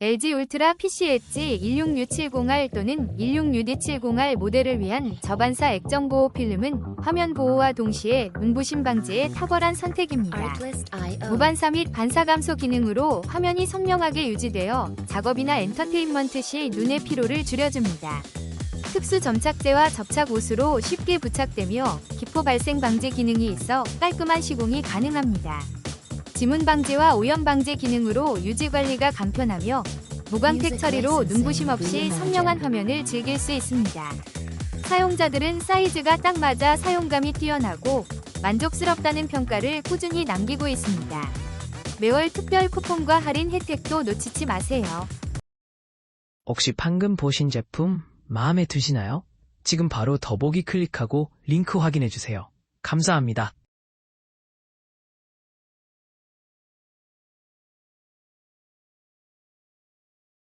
LG 울트라 PC 엣지 16U70R 또는 16UD70R 모델을 위한 저반사 액정 보호 필름은 화면 보호와 동시에 눈부심 방지에 탁월한 선택입니다. 무반사 및 반사 감소 기능으로 화면이 선명하게 유지되어 작업이나 엔터테인먼트 시 눈의 피로를 줄여줍니다. 특수 점착제와 접착 옷으로 쉽게 부착되며 기포 발생 방지 기능이 있어 깔끔한 시공이 가능합니다. 지문 방지와 오염 방지 기능으로 유지 관리가 간편하며 무광택 처리로 눈부심 없이 선명한 화면을 즐길 수 있습니다. 사용자들은 사이즈가 딱 맞아 사용감이 뛰어나고 만족스럽다는 평가를 꾸준히 남기고 있습니다. 매월 특별 쿠폰과 할인 혜택도 놓치지 마세요. 혹시 방금 보신 제품 마음에 드시나요? 지금 바로 더보기 클릭하고 링크 확인해주세요. 감사합니다.